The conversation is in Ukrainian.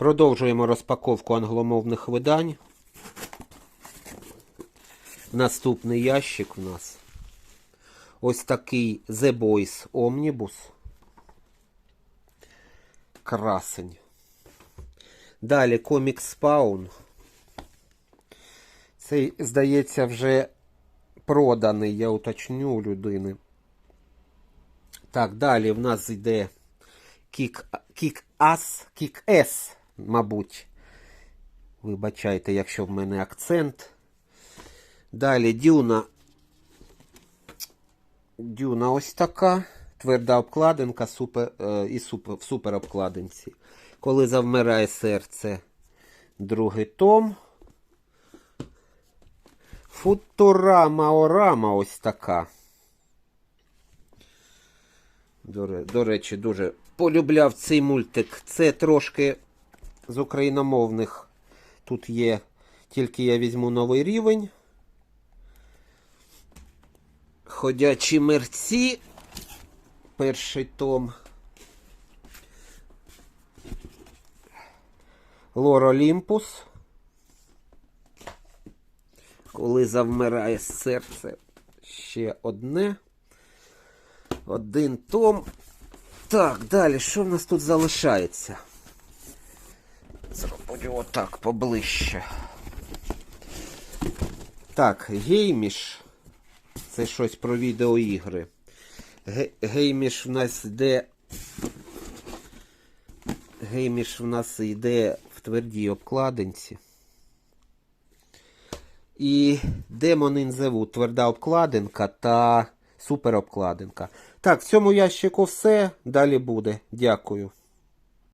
Продовжуємо розпаковку англомовних видань. Наступний ящик у нас. Ось такий The Boys Omnibus. Красень. Далі Comic Spawn. Цей, здається, вже проданий, я уточню у людини. Так, далі в нас йде Kick, Kick Ass, Kick S, мабуть. Вибачайте, якщо в мене акцент. Далі Дюна. Дюна ось така. Тверда обкладинка супер, е, і супер, в супер обкладинці. Коли завмирає серце, другий том. Футурама Орама ось така. До речі, дуже полюбляв цей мультик. Це трошки з україномовних. Тут є, тільки я візьму новий рівень. Ходячі мерці. Перший том. Лор Олімпус. Коли завмирає серце. Ще одне. Один том. Так, далі, що в нас тут залишається? Зроблю отак поближче. Так, гейміш. Це щось про відеоігри. Ге- Гейміш в нас йде. Гейміш в нас йде в твердій обкладинці. І Demon in the Wood, тверда обкладинка та супер обкладинка. Так, в цьому ящику все. Далі буде. Дякую.